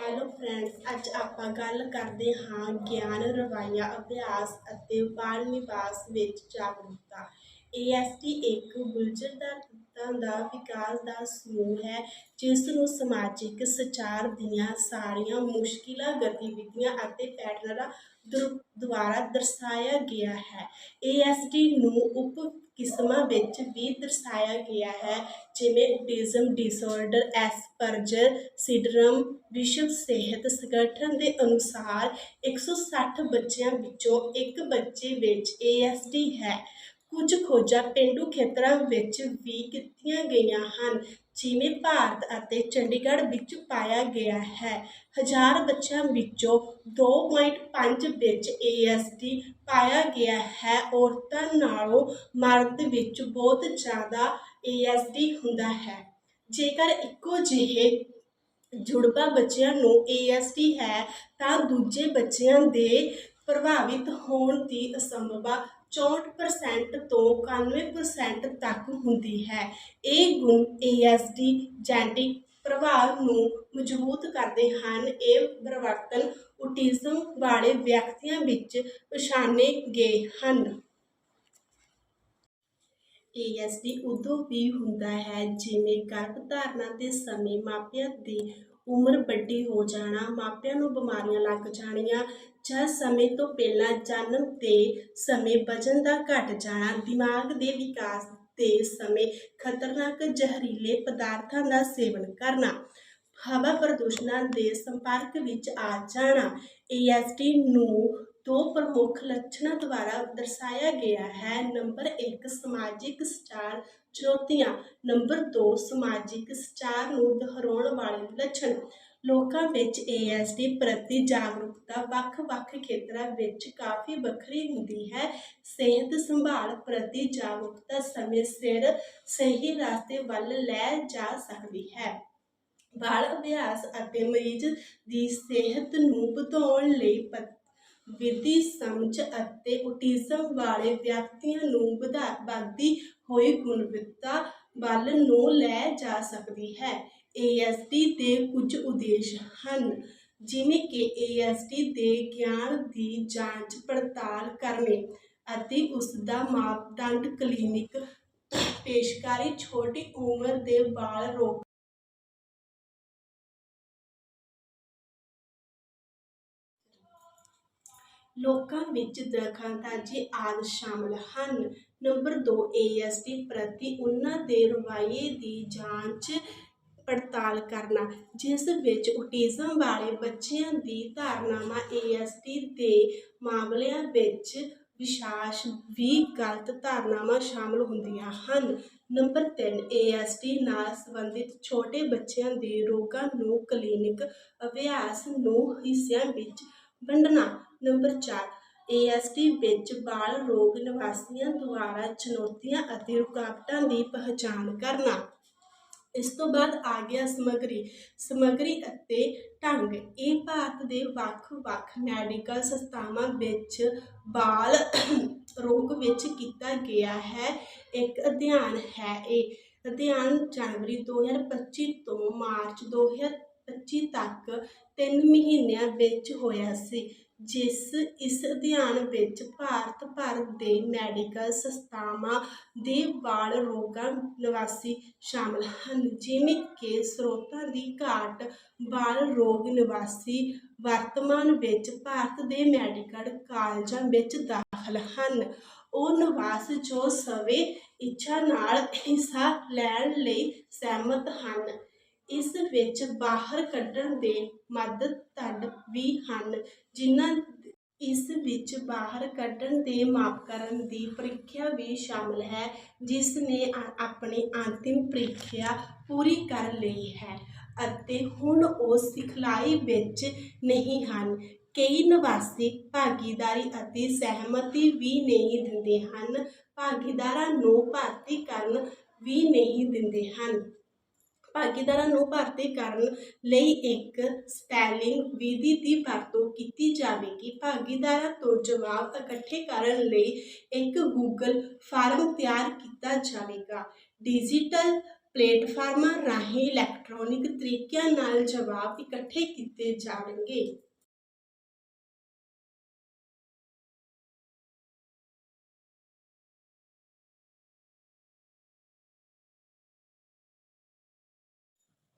Hello friends ਅੱਜ ਆਪਾਂ ਗੱਲ ਕਰਦੇ ਹਾਂ ਗਿਆਨ, ਰਵਾਇਆ, ਅਭਿਆਸ ਅਤੇ ਬਾਲ ਨਿਵਾਸ ਵਿੱਚ ਜਾਗਰੂਕਤਾ। ਏਐਸਟੀ ਇੱਕ ਗੁੰਝਲਦਾਰ ਤੱਤਾਂ ਦਾ ਵਿਕਾਸ ਦਾ ਸਮੂਹ ਹੈ, ਜਿਸ ਨੂੰ ਸਮਾਜਿਕ ਸੰਚਾਰ ਦੀਆਂ ਸਾਰੀਆਂ ਮੁਸ਼ਕਿਲਾਂ, ਗਤੀਵਿਧੀਆਂ ਅਤੇ ਪੈਟਰਨਾਂ ਦੁਆਰਾ ਦਰਸਾਇਆ ਗਿਆ ਹੈ। ਏਐਸਡੀ ਨੂੰ ਉਪ ਕਿਸਮਾਂ ਵਿੱਚ ਵੀ ਦਰਸਾਇਆ ਗਿਆ ਹੈ, ਜਿਵੇਂ ਔਟਿਜ਼ਮ ਡਿਸਆਰਡਰ, ਐਸਪਰਜਰ, ਸਿਡਰਮ, ਵਿਸ਼ਵ ਸਿਹਤ ਸੰਗਠਨ ਦੇ ਅਨੁਸਾਰ 160 ਬੱਚਿਆਂ ਵਿੱਚੋਂ ਇੱਕ ਬੱਚੇ ਵਿੱਚ ਏਐਸਡੀ ਹੈ। ਕੁਝ ਖੋਜਾਂ ਪੇਂਡੂ ਖੇਤਰਾਂ ਵਿੱਚ ਵੀ ਕੀਤੀਆਂ ਗਈਆਂ ਹਨ ਜਿਵੇਂ ਭਾਰਤ ਅਤੇ ਚੰਡੀਗੜ੍ਹ ਵਿੱਚ ਪਾਇਆ ਗਿਆ ਹੈ। ਹਜ਼ਾਰ ਬੱਚਿਆਂ ਵਿੱਚੋਂ 2.5 ਵਿੱਚ ਏਐਸਡੀ ਪਾਇਆ ਗਿਆ ਹੈ। ਔਰਤਾਂ ਨਾਲੋਂ ਮਰਦ ਵਿੱਚ ਬਹੁਤ ਜ਼ਿਆਦਾ ਏਐਸਡੀ ਹੁੰਦਾ ਹੈ। ਜੇਕਰ ਇੱਕੋ ਜਿਹੇ ਜੁੜਵਾ ਬੱਚਿਆਂ ਨੂੰ ਏਐਸਡੀ ਹੈ, ਤਾਂ ਦੂਜੇ ਬੱਚਿਆਂ ਦੇ ਪ੍ਰਭਾਵਿਤ ਹੋਣ ਦੀ ਅਸੰਭਵਤਾ 64% ਤੋਂ 91% ਤੱਕ ਹੁੰਦੀ ਹੈ। ਇਹ ਗੁਣ ਏਐਸਡੀ ਜੈਨੇਟਿਕ ਪ੍ਰਭਾਵ ਨੂੰ ਮਜ਼ਬੂਤ ਕਰਦੇ ਹਨ। ਇਹ ਪਰਿਵਰਤਨ ਔਟਿਜ਼ਮ ਵਾਲੇ ਵਿਅਕਤੀਆਂ ਵਿੱਚ ਪਛਾਣੇ ਗਏ ਹਨ। ਏਐਸਡੀ ਉਦੋਂ ਵੀ ਹੁੰਦਾ ਹੈ ਜਿਵੇਂ ਗਰਭ ਧਾਰਨਾ ਦੇ ਸਮੇਂ ਮਾਪਿਆਂ ਦੀ ਉਮਰ ਵੱਡੀ ਹੋ ਜਾਣਾ, ਮਾਪਿਆਂ ਨੂੰ ਬਿਮਾਰੀਆਂ ਲੱਗ ਜਾਣੀਆਂ ਜਾਂ ਸਮੇਂ ਤੋਂ ਪਹਿਲਾਂ ਜਨਮ ਦੇ ਸਮੇਂ ਵਜਨ ਦਾ ਘਟ ਜਾਣਾ, ਦਿਮਾਗ ਦੇ ਵਿਕਾਸ ਦੇ ਸਮੇਂ ਖਤਰਨਾਕ ਜ਼ਹਿਰੀਲੇ ਪਦਾਰਥਾਂ ਦਾ ਸੇਵਨ ਕਰਨਾ, ਹਵਾ ਪ੍ਰਦੂਸ਼ਣਾਂ ਦੇ ਸੰਪਰਕ ਵਿੱਚ ਆ ਜਾਣਾ ਏਐਸਡੀ ਨੂੰ ਦੋ ਪ੍ਰਮੁੱਖ ਲੱਛਣਾਂ ਦੁਆਰਾ ਦਰਸਾਇਆ ਗਿਆ ਹੈ। ਨੰਬਰ 1 ਸਮਾਜਿਕ ਸੰਚਾਰ ਚੁਣੌਤੀਆਂ। ਨੰਬਰ 2 ਸਮਾਜਿਕ ਸੰਚਾਰ ਨੂੰ ਦੁਹਰਾਉਣ ਵਾਲੇ ਲੱਛਣ। ਲੋਕਾਂ ਵਿੱਚ ਏਐਸਡੀ ਪ੍ਰਤੀ ਜਾਗਰੂਕਤਾ ਵੱਖ-ਵੱਖ ਖੇਤਰਾਂ ਵਿੱਚ ਕਾਫੀ ਵੱਖਰੀ ਹੁੰਦੀ ਹੈ। ਸਿਹਤ ਸੰਭਾਲ ਪ੍ਰਤੀ ਜਾਗਰੂਕਤਾ ਸਮੇਂ ਸਿਰ ਸਹੀ ਰਸਤੇ ਵੱਲ ਲੈ ਜਾ ਸਕਦੀ ਹੈ। ਬਾਲ ਅਭਿਆਸ ਅਤੇ ਮਰੀਜ਼ ਦੀ ਸਿਹਤ ਨੂੰ ਵਧਾਉਣ ਲਈ ਵਿਧੀ ਸਮਝ ਅਤੇ ਔਟਿਜ਼ਮ ਵਾਲੇ ਵਿਅਕਤੀਆਂ ਨੂੰ ਵਧਾ, ਵੱਧਦੀ ਹੋਈ ਗੁਣਵੱਤਾ ਵੱਲ ਨੂੰ ਲੈ ਜਾ ਸਕਦੀ ਹੈ। ਏਐਸਡੀ ਦੇ ਕੁਝ ਉਦੇਸ਼ ਹਨ, ਜਿਵੇਂ ਕਿ ਏਐਸਡੀ ਦੇ ਗਿਆਨ ਦੀ ਜਾਂਚ ਪੜਤਾਲ ਕਰਨੇ ਅਤੇ ਉਸ ਦਾ ਮਾਪਦੰਡ ਕਲੀਨਿਕ ਪੇਸ਼ਕਾਰੀ ਛੋਟੀ ਉਮਰ ਦੇ ਬਾਲ ਰੋਗ ਲੋਕਾਂ ਵਿੱਚ ਦਖਲਅੰਦਾਜ਼ੀ ਆਦਿ ਸ਼ਾਮਲ ਹਨ। ਨੰਬਰ 2 ਏਐਸਡੀ ਪ੍ਰਤੀ ਉਹਨਾਂ ਦੇ ਰਵੱਈਏ ਦੀ ਜਾਂਚ ਪੜਤਾਲ ਕਰਨਾ, ਜਿਸ ਵਿੱਚ ਔਟਿਜ਼ਮ ਵਾਲੇ ਬੱਚਿਆਂ ਦੀ ਧਾਰਨਾਵਾਂ ਏਐਸਡੀ ਦੇ ਮਾਮਲਿਆਂ ਵਿੱਚ ਵਿਸ਼ਾਸ਼ ਵੀ ਗਲਤ ਧਾਰਨਾਵਾਂ ਸ਼ਾਮਲ ਹੁੰਦੀਆਂ ਹਨ। ਨੰਬਰ 3 ਏਐਸਡੀ ਨਾਲ ਸੰਬੰਧਿਤ ਛੋਟੇ ਬੱਚਿਆਂ ਦੇ ਰੋਗਾਂ ਨੂੰ ਕਲੀਨਿਕ ਅਭਿਆਸ ਨੂੰ ਹਿੱਸਿਆਂ ਵਿੱਚ ਵੰਡਣਾ। ਨੰਬਰ 4 ਏਐਸਡੀ ਵਿੱਚ ਬਾਲ ਰੋਗ ਨਿਵਾਸੀਆਂ ਦੁਆਰਾ ਚੁਣੌਤੀਆਂ ਅਤੇ ਰੁਕਾਵਟਾਂ ਦੀ ਪਛਾਣ ਕਰਨਾ। ਇਸ ਤੋਂ ਬਾਅਦ ਆ ਗਿਆ ਸਮੱਗਰੀ। ਸਮੱਗਰੀ ਅਤੇ ਢੰਗ। ਇਹ ਭਾਰਤ ਦੇ ਵੱਖ-ਵੱਖ ਮੈਡੀਕਲ ਸੰਸਥਾਵਾਂ ਵਿੱਚ ਬਾਲ ਰੋਗ ਵਿੱਚ ਕੀਤਾ ਗਿਆ ਹੈ। ਇੱਕ ਅਧਿਐਨ ਹੈ ਇਹ। ਅਧਿਐਨ ਜਨਵਰੀ 2025 ਤੋਂ ਮਾਰਚ 2025 ਤੱਕ ਤਿੰਨ ਮਹੀਨਿਆਂ ਵਿੱਚ ਹੋਇਆ ਸੀ। ਜਿਸ ਇਸ ਅਧਿਐਨ ਵਿੱਚ ਭਾਰਤ ਭਰ ਦੇ ਮੈਡੀਕਲ ਸੰਸਥਾਵਾਂ ਦੇ ਬਾਲ ਰੋਗਾਂ ਨਿਵਾਸੀ ਸ਼ਾਮਲ ਹਨ, ਜਿਵੇਂ ਕਿ ਸਰੋਤਾਂ ਦੀ ਘਾਟ ਬਾਲ ਰੋਗ ਨਿਵਾਸੀ ਵਰਤਮਾਨ ਵਿੱਚ ਭਾਰਤ ਦੇ ਮੈਡੀਕਲ ਕਾਲਜਾਂ ਵਿੱਚ ਦਾਖਲ ਹਨ। ਉਹ ਨਿਵਾਸ ਜੋ ਸਵੇ ਇੱਛਾ ਨਾਲ ਹਿੱਸਾ ਲੈਣ ਲਈ ਸਹਿਮਤ ਹਨ। ਇਸ ਵਿੱਚ ਬਾਹਰ ਕੱਢਣ ਦੇ ਮਦਦ ਤੱਡ ਵੀ ਹਨ, ਜਿਨ੍ਹਾਂ ਇਸ ਵਿੱਚ ਬਾਹਰ ਕੱਢਣ ਦੇ ਮਾਪਕਰਨ ਦੀ ਪ੍ਰੀਖਿਆ ਵੀ ਸ਼ਾਮਲ ਹੈ, ਜਿਸ ਨੇ ਆਪਣੀ ਅੰਤਿਮ ਪ੍ਰੀਖਿਆ ਪੂਰੀ ਕਰ ਲਈ ਹੈ ਅਤੇ ਹੁਣ ਉਹ ਸਿਖਲਾਈ ਵਿੱਚ ਨਹੀਂ ਹਨ। ਕਈ ਨਿਵਾਸੀ ਭਾਗੀਦਾਰੀ ਅਤੇ ਸਹਿਮਤੀ ਵੀ ਨਹੀਂ ਦਿੰਦੇ ਹਨ, ਭਾਗੀਦਾਰਾਂ ਨੂੰ ਭਰਤੀ ਕਰਨ ਵੀ ਨਹੀਂ ਦਿੰਦੇ ਹਨ। ਭਾਗੀਦਾਰਾਂ ਨੂੰ ਭਰਤੀ ਕਰਨ ਲਈ ਇੱਕ ਸਪੈਲਿੰਗ ਵਿਧੀ ਦੀ ਵਰਤੋਂ ਕੀਤੀ ਜਾਵੇਗੀ। ਭਾਗੀਦਾਰਾਂ ਤੋਂ ਜਵਾਬ ਇਕੱਠੇ ਕਰਨ ਲਈ ਇੱਕ ਗੂਗਲ ਫਾਰਮ ਤਿਆਰ ਕੀਤਾ ਜਾਵੇਗਾ। ਡਿਜੀਟਲ ਪਲੇਟਫਾਰਮਾਂ ਰਾਹੀਂ ਇਲੈਕਟ੍ਰੋਨਿਕ ਤਰੀਕਿਆਂ ਨਾਲ ਜਵਾਬ ਇਕੱਠੇ ਕੀਤੇ ਜਾਣਗੇ।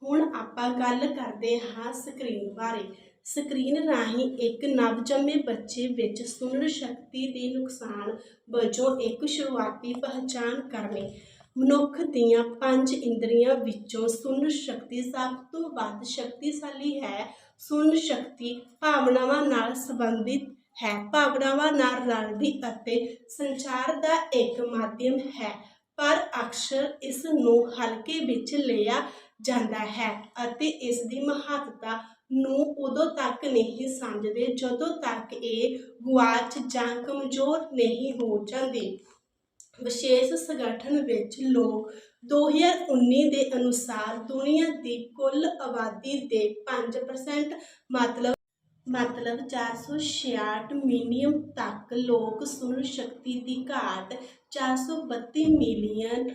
ਹੁਣ ਆਪਾਂ ਗੱਲ ਕਰਦੇ ਹਾਂ ਸਕਰੀਨ ਬਾਰੇ। ਸਕਰੀਨ ਰਾਹੀਂ ਇੱਕ ਨਵਜੰਮੇ ਬੱਚੇ ਵਿੱਚ ਸੁਣਨ ਸ਼ਕਤੀ ਦੇ ਨੁਕਸਾਨ ਵਜੋਂ ਇੱਕ ਸ਼ੁਰੂਆਤੀ ਪਹਿਚਾਣ ਕਰਨੀ। ਮਨੁੱਖ ਦੀਆਂ ਪੰਜ ਇੰਦਰੀਆਂ ਵਿੱਚੋਂ ਸੁਣਨ ਸ਼ਕਤੀ ਸਭ ਤੋਂ ਵੱਧ ਸ਼ਕਤੀਸ਼ਾਲੀ ਹੈ। ਸੁਣਨ ਸ਼ਕਤੀ ਭਾਵਨਾਵਾਂ ਨਾਲ ਸੰਬੰਧਿਤ ਹੈ। ਭਾਵਨਾਵਾਂ ਨਾਲ ਰਲਦੀ ਅਤੇ ਸੰਚਾਰ ਦਾ ਇੱਕ ਮਾਧਿਅਮ ਹੈ। ਪਰ ਅਕਸਰ ਇਸ ਨੂੰ ਹਲਕੇ ਵਿੱਚ ਲਿਆ ਜਾਂਦਾ ਹੈ ਅਤੇ ਇਸ ਦੀ ਮਹੱਤਤਾ ਨੂੰ ਉਦੋਂ ਤੱਕ ਨਹੀਂ ਸਮਝਦੇ ਜਦੋਂ ਤੱਕ ਇਹ ਗੁਆਚ ਜਾਂ ਕਮਜ਼ੋਰ ਨਹੀਂ ਹੋ ਜਾਂਦੀ। ਵਿਸ਼ੇਸ਼ ਸੰਗਠਨ ਵਿੱਚ ਲੋਕ 2019 ਦੇ ਅਨੁਸਾਰ ਦੁਨੀਆ ਦੀ ਕੁੱਲ ਆਬਾਦੀ ਦੇ 5% ਮਤਲਬ ਮਤਲਬ 466 ਮਿਲੀਅਨ ਤੱਕ ਲੋਕ ਸੁਣ ਸ਼ਕਤੀ ਦੀ ਘਾਟ 432 ਮਿਲੀਅਨ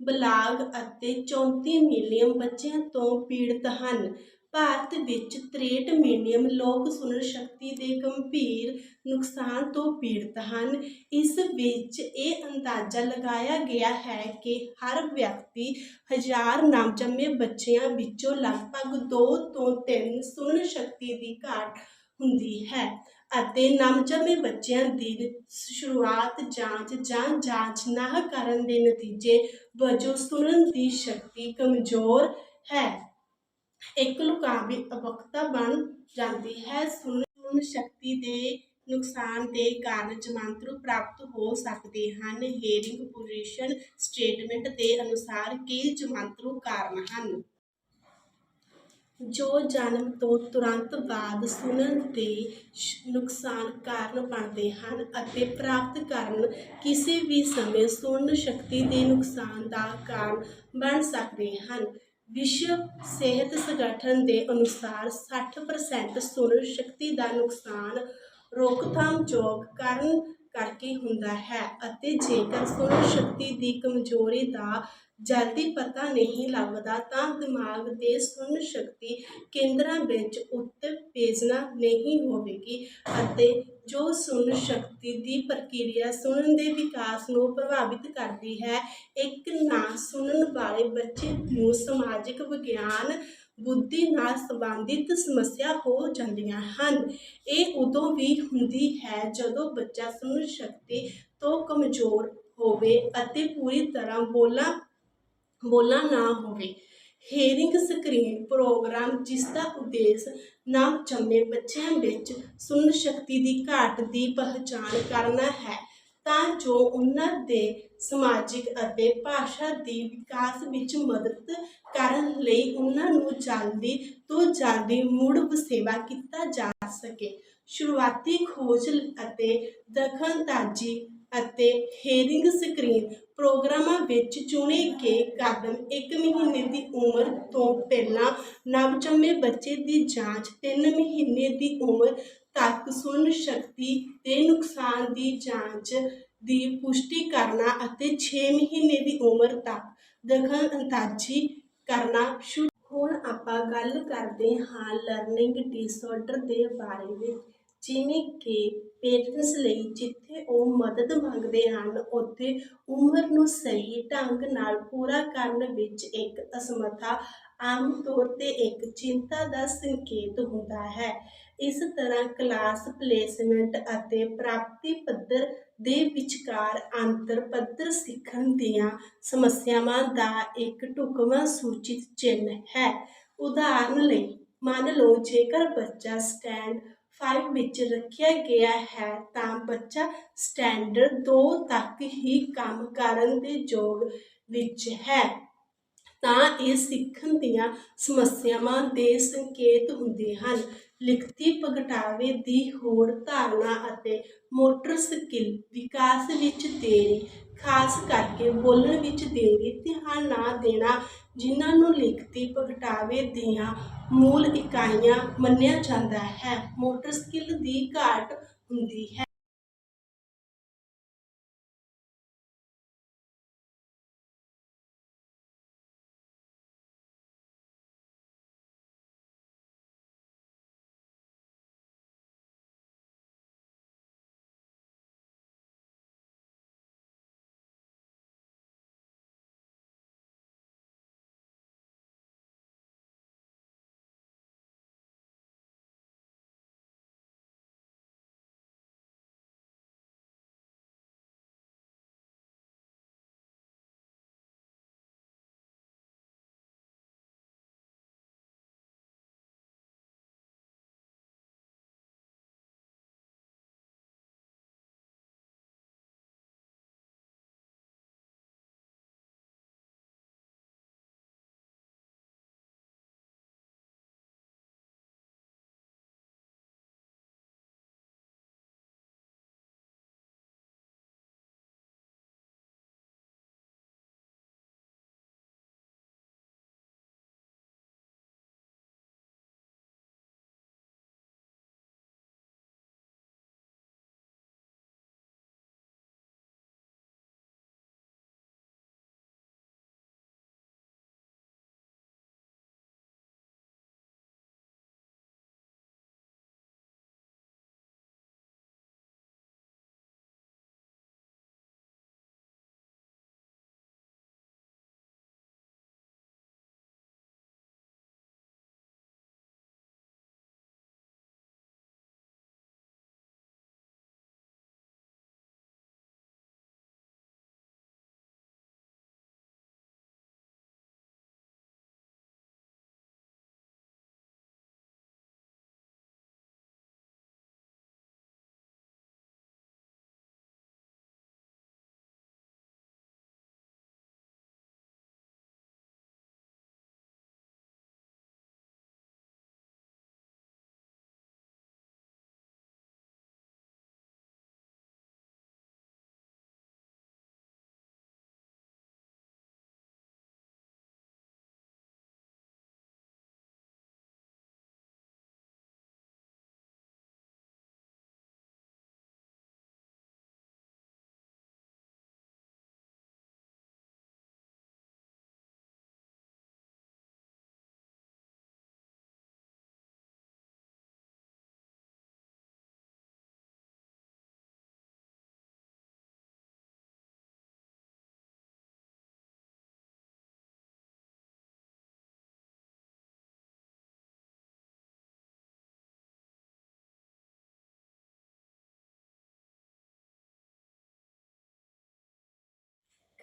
ਬਲਾਗ ਅਤੇ 34 ਮਿਲੀਅਨ ਬੱਚਿਆਂ ਤੋਂ ਪੀੜਤ ਹਨ। ਭਾਰਤ ਵਿੱਚ 63 ਮਿਲੀਅਨ ਲੋਕ ਸੁਣਨ ਸ਼ਕਤੀ ਦੇ ਗੰਭੀਰ ਨੁਕਸਾਨ ਤੋਂ ਪੀੜਤ ਹਨ। ਇਸ ਵਿੱਚ ਇਹ ਅੰਦਾਜ਼ਾ ਲਗਾਇਆ ਗਿਆ ਹੈ ਕਿ ਹਰ ਵਿਅਕਤੀ ਹਜ਼ਾਰ ਨਵਜੰਮੇ ਬੱਚਿਆਂ ਵਿੱਚੋਂ ਲਗਭਗ 2 ਤੋਂ 3 ਸੁਣਨ ਸ਼ਕਤੀ ਦੀ ਘਾਟ ਹੁੰਦੀ ਹੈ। ਅਤੇ ਨਵਜੰਮੇ ਬੱਚਿਆਂ ਦੀ ਸ਼ੁਰੂਆਤ ਜਾਂਚ ਜਾਂ ਜਾਂਚ ਨਾ ਕਰਨ ਦੇ ਨਤੀਜੇ ਵਜੋਂ ਸੁਣਨ ਦੀ ਸ਼ਕਤੀ ਕਮਜ਼ੋਰ ਹੈ। ਇੱਕ ਲੁਕਾਵੀ ਅਵਕਤਾ ਬਣ ਜਾਂਦੀ ਹੈ। ਸੁਣਨ ਸ਼ਕਤੀ ਦੇ ਨੁਕਸਾਨ ਦੇ ਕਾਰਨ ਜਮਾਂਤਰੂ ਪ੍ਰਾਪਤ ਹੋ ਸਕਦੇ ਹਨ। ਹੀਅਰਿੰਗ ਪੋਜੀਸ਼ਨ ਸਟੇਟਮੈਂਟ ਦੇ ਅਨੁਸਾਰ ਕਈ ਜਮਾਂਤਰੂ ਕਾਰਨ ਹਨ? ਜੋ ਜਨਮ ਤੋਂ ਤੁਰੰਤ ਬਾਅਦ ਸੁਣਨ ਦੇ ਨੁਕਸਾਨ ਕਾਰਨ ਬਣਦੇ ਹਨ ਅਤੇ ਪ੍ਰਾਪਤ ਕਰਨ ਕਿਸੇ ਵੀ ਸਮੇਂ ਸੁਣਨ ਸ਼ਕਤੀ ਦੇ ਨੁਕਸਾਨ ਦਾ ਕਾਰਨ ਬਣ ਸਕਦੇ ਹਨ। ਵਿਸ਼ਵ ਸਿਹਤ ਸੰਗਠਨ ਦੇ ਅਨੁਸਾਰ 60% ਸੁਣਨ ਸ਼ਕਤੀ ਦਾ ਨੁਕਸਾਨ ਰੋਕਥਾਮਯੋਗ ਕਰਨ ਕਰਕੇ ਹੁੰਦਾ ਹੈ ਅਤੇ ਜੇਕਰ ਸੁਣਨ ਸ਼ਕਤੀ ਦੀ ਕਮਜ਼ੋਰੀ ਦਾ ਜਲਦੀ ਪਤਾ ਨਹੀਂ ਲੱਗਦਾ ਤਾਂ ਦਿਮਾਗ ਦੇ ਸੁਣਨ ਸ਼ਕਤੀ ਕੇਂਦਰਾਂ ਵਿੱਚ ਉਤੇਜਨਾ ਨਹੀਂ ਹੋਵੇਗੀ ਅਤੇ ਜੋ ਸੁਣਨ ਸ਼ਕਤੀ ਦੀ ਪ੍ਰਕਿਰਿਆ ਸੁਣਨ ਦੇ ਵਿਕਾਸ ਨੂੰ ਪ੍ਰਭਾਵਿਤ ਕਰਦੀ ਹੈ, ਇੱਕ ਨਾ ਸੁਣਨ ਵਾਲੇ ਬੱਚੇ ਨੂੰ ਸਮਾਜਿਕ ਵਿਗਿਆਨ, ਬੁੱਧੀ ਨਾਲ ਸੰਬੰਧਿਤ ਸਮੱਸਿਆ ਹੋ ਜਾਂਦੀਆਂ ਹਨ। ਇਹ ਉਦੋਂ ਵੀ ਹੁੰਦੀ ਹੈ ਜਦੋਂ ਬੱਚਾ ਸੁਣਨ ਸ਼ਕਤੀ ਤੋਂ ਕਮਜ਼ੋਰ ਹੋਵੇ ਅਤੇ ਪੂਰੀ ਤਰ੍ਹਾਂ ਬੋਲਾਂ ਬੋਲਣਾ ਨਾ ਹੋਵੇ। ਹੀਅਰਿੰਗ ਸਕਰੀਨ ਪ੍ਰੋਗਰਾਮ ਜਿਸ ਦਾ ਉਦੇਸ਼ ਨਵਜੰਮੇ ਬੱਚਿਆਂ ਵਿੱਚ ਸੁਣਨ ਸ਼ਕਤੀ ਦੀ ਘਾਟ ਦੀ ਪਛਾਣ ਕਰਨਾ ਹੈ, ਤਾਂ ਜੋ ਉਹਨਾਂ ਦੇ ਸਮਾਜਿਕ ਅਤੇ ਭਾਸ਼ਾ ਦੀ ਵਿਕਾਸ ਵਿੱਚ ਮਦਦ ਕਰਨ ਲਈ ਉਹਨਾਂ ਨੂੰ ਜਲਦੀ ਤੋਂ ਜਲਦੀ ਮੁੜ ਵਸੇਵਾ ਕੀਤਾ ਜਾ ਸਕੇ। ਸ਼ੁਰੂਆਤੀ ਖੋਜ ਅਤੇ ਦਖਲਅੰਦਾਜ਼ੀ ਅਤੇ ਹੀਅਰਿੰਗ ਸਕਰੀਨ ਪ੍ਰੋਗਰਾਮਾਂ ਵਿੱਚ ਚੁਣੇ ਗਏ ਕਦਮ ਇੱਕ ਮਹੀਨੇ ਦੀ ਉਮਰ ਤੋਂ ਪਹਿਲਾਂ ਨਵਜੰਮੇ ਬੱਚੇ ਦੀ ਜਾਂਚ 3 ਮਹੀਨੇ ਦੀ ਉਮਰ ਤੱਕ ਸੁਣ ਸ਼ਕਤੀ ਦੇ ਨੁਕਸਾਨ ਦੀ ਜਾਂਚ ਦੀ ਪੁਸ਼ਟੀ ਕਰਨਾ ਅਤੇ 6 ਮਹੀਨੇ ਦੀ ਉਮਰ ਤੱਕ ਦਖਲਅੰਦਾਜ਼ੀ ਕਰਨਾ ਸ਼ੁਰੂ ਹੁਣ ਆਪਾਂ ਗੱਲ ਕਰਦੇ ਹਾਂ ਲਰਨਿੰਗ ਡਿਸਆਰਡਰ ਦੇ ਬਾਰੇ ਵਿੱਚ। ਜਿਵੇਂ ਕਿ ਪੇਰੈਂਟਸ ਲਈ ਜਿੱਥੇ ਉਹ ਮਦਦ ਮੰਗਦੇ ਹਨ, ਉੱਥੇ ਉਮਰ ਨੂੰ ਸਹੀ ਢੰਗ ਨਾਲ ਪੂਰਾ ਕਰਨ ਵਿੱਚ ਇੱਕ ਅਸਮਰਥਾ, ਆਮ ਤੌਰ ਤੇ ਇੱਕ ਚਿੰਤਾ ਦਾ ਸੰਕੇਤ ਹੁੰਦਾ ਹੈ। ਇਸ ਤਰ੍ਹਾਂ ਕਲਾਸ ਪਲੇਸਮੈਂਟ ਅਤੇ ਪ੍ਰਾਪਤੀ ਪੱਧਰ ਦੇ ਵਿਚਕਾਰ ਅੰਤਰ ਪੱਧਰ ਸਿੱਖਣ ਦੀਆਂ ਸਮੱਸਿਆਵਾਂ ਦਾ ਇੱਕ ਢੁਕਵਾਂ ਸੂਚਿਤ ਚਿੰਨ੍ਹ ਹੈ। ਉਦਾਹਰਨ ਲਈ, ਮੰਨ ਲਓ ਜੇਕਰ ਬੱਚਾ ਸਟੈਂਡ 5 ਵਿੱਚ ਰੱਖਿਆ ਗਿਆ ਹੈ ਤਾਂ ਬੱਚਾ ਸਟੈਂਡਰਡ 2 ਤੱਕ ਹੀ ਕੰਮ ਕਰਨ ਦੇ ਯੋਗ ਵਿੱਚ ਹੈ। ਤਾਂ ਇਹ ਸਿੱਖਣ ਦੀਆਂ ਸਮੱਸਿਆਵਾਂ ਦੇ ਸੰਕੇਤ ਹੁੰਦੇ ਹਨ। ਲਿਖਤੀ ਪ੍ਰਗਟਾਵੇ ਦੀ ਹੋਰ ਧਾਰਨਾ ਅਤੇ ਮੋਟਰ ਸਕਿੱਲ ਵਿਕਾਸ ਵਿੱਚ ਦੇਰੀ, ਖਾਸ ਕਰਕੇ ਬੋਲਣ ਵਿੱਚ ਦੇਰੀ, ਧਿਆਨ ਨਾ ਦੇਣਾ, ਜਿਨ੍ਹਾਂ ਨੂੰ ਲਿਖਤੀ ਪ੍ਰਗਟਾਵੇ ਦੀਆਂ ਮੂਲ ਇਕਾਈਆਂ ਮੰਨਿਆ ਜਾਂਦਾ ਹੈ। ਮੋਟਰ ਸਕਿੱਲ ਦੀ ਘਾਟ ਹੁੰਦੀ ਹੈ।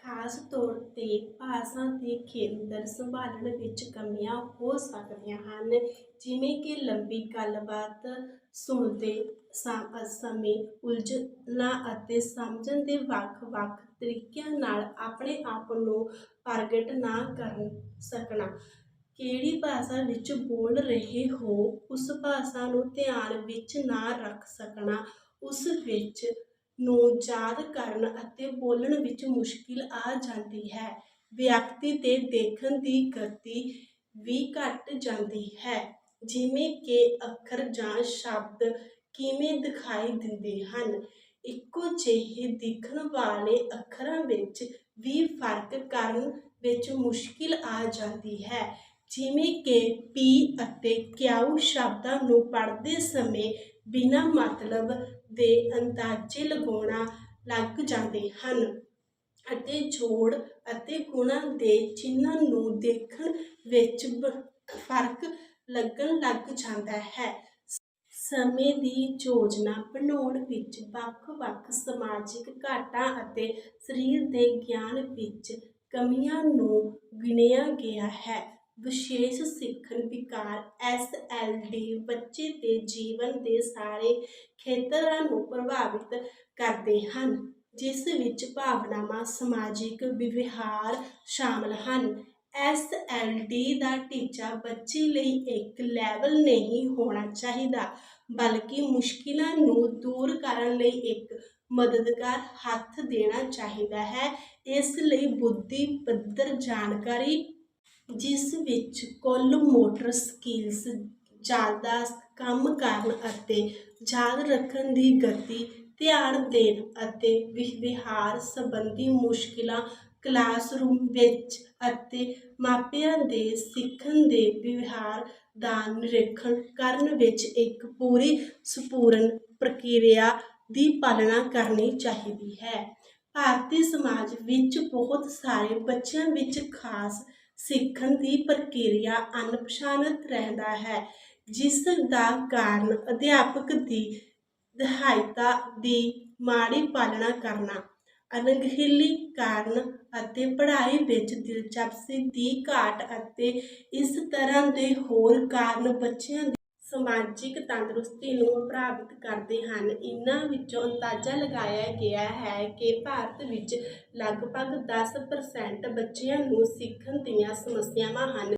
ਖਾਸ ਤੌਰ ਤੇ ਭਾਸ਼ਾ ਦੇ ਖੇਤਰ ਸੰਭਾਲਣ ਵਿੱਚ ਕਮੀਆਂ ਹੋ ਸਕਦੀਆਂ ਹਨ। ਜਿਵੇਂ ਕਿ ਲੰਬੀ ਗੱਲਬਾਤ, ਸੁਣਦੇ ਸਮੇਂ, ਉਲਝਣਾ ਅਤੇ ਸਮਝਣ ਦੇ ਵੱਖ-ਵੱਖ ਤਰੀਕਿਆਂ ਨਾਲ ਆਪਣੇ ਆਪ ਨੂੰ ਪ੍ਰਗਟ ਨਾ ਕਰ ਸਕਣਾ। ਕਿਹੜੀ ਭਾਸ਼ਾ ਵਿੱਚ ਬੋਲ ਰਹੇ ਹੋ, ਉਸ ਭਾਸ਼ਾ ਨੂੰ ਧਿਆਨ ਵਿੱਚ ਨਾ ਰੱਖ ਸਕਣਾ, ਉਸ ਵਿੱਚ ਨੂੰ ਯਾਦ ਕਰਨ ਅਤੇ ਬੋਲਣ ਵਿੱਚ ਮੁਸ਼ਕਿਲ ਆ ਜਾਂਦੀ ਹੈ। ਵਿਅਕਤੀ ਦੇ ਦੇਖਣ ਦੀ ਗਤੀ ਵੀ ਘਟ ਜਾਂਦੀ ਹੈ, ਜਿਵੇਂ ਕਿ ਅੱਖਰ ਜਾਂ ਸ਼ਬਦ ਕਿਵੇਂ ਦਿਖਾਈ ਦਿੰਦੇ ਹਨ। ਇੱਕੋ ਜਿਹੇ ਦਿਖਣ ਵਾਲੇ ਅੱਖਰਾਂ ਵਿੱਚ ਵੀ ਫ਼ਰਕ ਕਰਨ ਵਿੱਚ ਮੁਸ਼ਕਿਲ ਆ ਜਾਂਦੀ ਹੈ। ਜਿਵੇਂ ਕਿ ਪੀ ਅਤੇ ਕਿਆਊ ਸ਼ਬਦਾਂ ਨੂੰ ਪੜ੍ਹਦੇ ਸਮੇਂ ਬਿਨਾਂ ਮਤਲਬ ਦੇ ਅੰਦਾਜ਼ੇ ਲਗਾਉਣਾ ਲੱਗ ਜਾਂਦੇ ਹਨ ਅਤੇ ਜੋੜ ਅਤੇ ਗੁਣਾ ਦੇ ਚਿੰਨ੍ਹਾਂ ਨੂੰ ਦੇਖਣ ਵਿੱਚ ਫ਼ਰਕ ਲੱਗਣ ਲੱਗ ਜਾਂਦਾ ਹੈ। ਸਮੇਂ ਦੀ ਯੋਜਨਾ ਬਣਾਉਣ ਵਿੱਚ ਵੱਖ-ਵੱਖ ਸਮਾਜਿਕ ਘਾਟਾਂ ਅਤੇ ਸਰੀਰ ਦੇ ਗਿਆਨ ਵਿੱਚ ਕਮੀਆਂ ਨੂੰ ਗਿਣਿਆ ਗਿਆ ਹੈ। ਵਿਸ਼ੇਸ਼ ਸਿੱਖਣ ਵਿਕਾਰ ਐਸਐਲਡੀ ਬੱਚੇ ਦੇ ਜੀਵਨ ਦੇ ਸਾਰੇ ਖੇਤਰਾਂ ਨੂੰ ਪ੍ਰਭਾਵਿਤ ਕਰਦੇ ਹਨ, ਜਿਸ ਵਿੱਚ ਭਾਵਨਾਵਾਂ, ਸਮਾਜਿਕ ਵਿਵਹਾਰ ਸ਼ਾਮਲ ਹਨ। ਐਸਐਲਡੀ ਦਾ ਟੀਚਾ ਬੱਚੇ ਲਈ ਇੱਕ ਲੈਵਲ ਨਹੀਂ ਹੋਣਾ ਚਾਹੀਦਾ, ਬਲਕਿ ਮੁਸ਼ਕਿਲਾਂ ਨੂੰ ਦੂਰ ਕਰਨ ਲਈ ਇੱਕ ਮਦਦਗਾਰ ਹੱਥ ਦੇਣਾ ਚਾਹੀਦਾ ਹੈ। ਇਸ ਲਈ ਬੁੱਧੀ ਪੱਧਰ ਜਾਣਕਾਰੀ ਜਿਸ ਵਿੱਚ ਕੁੱਲ ਮੋਟਰ ਸਕਿੱਲਸ ਜ਼ਿਆਦਾ ਕੰਮ ਕਰਨ ਅਤੇ ਯਾਦ ਰੱਖਣ ਦੀ ਗਤੀ, ਧਿਆਨ ਦੇਣ ਅਤੇ ਵਿਵਹਾਰ ਸੰਬੰਧੀ ਮੁਸ਼ਕਿਲਾਂ ਕਲਾਸਰੂਮ ਵਿੱਚ ਅਤੇ ਮਾਪਿਆਂ ਦੇ ਸਿੱਖਣ ਦੇ ਵਿਵਹਾਰ ਦਾ ਨਿਰੀਖਣ ਕਰਨ ਵਿੱਚ ਇੱਕ ਪੂਰੀ ਸੰਪੂਰਨ ਪ੍ਰਕਿਰਿਆ ਦੀ ਪਾਲਣਾ ਕਰਨੀ ਚਾਹੀਦੀ ਹੈ। ਭਾਰਤੀ ਸਮਾਜ ਵਿੱਚ ਬਹੁਤ ਸਾਰੇ ਬੱਚਿਆਂ ਵਿੱਚ ਖਾਸ ਸਿੱਖਣ ਦੀ ਪ੍ਰਕਿਰਿਆ ਅਣਪਛਾਤਰ ਰਹਿੰਦਾ ਹੈ, ਜਿਸ ਦਾ ਕਾਰਨ ਅਧਿਆਪਕ ਦੀ ਸਹਾਇਤਾ ਦੀ ਮਾੜੀ ਪਾਲਣਾ ਕਰਨਾ, ਅਣਗਹਿਲੀ ਕਾਰਨ ਅਤੇ ਪੜ੍ਹਾਈ ਵਿੱਚ ਦਿਲਚਸਪੀ ਦੀ ਘਾਟ ਅਤੇ ਇਸ ਤਰ੍ਹਾਂ ਦੇ ਹੋਰ ਕਾਰਨ ਬੱਚਿਆਂ ਸਮਾਜਿਕ ਤੰਦਰੁਸਤੀ ਨੂੰ ਪ੍ਰਭਾਵਿਤ ਕਰਦੇ ਹਨ। ਇਹਨਾਂ ਵਿੱਚੋਂ ਅੰਦਾਜ਼ਾ ਲਗਾਇਆ ਗਿਆ ਹੈ ਕਿ ਭਾਰਤ ਵਿੱਚ ਲਗਭਗ 10% ਬੱਚਿਆਂ ਨੂੰ ਸਿੱਖਣ ਦੀਆਂ ਸਮੱਸਿਆਵਾਂ ਹਨ।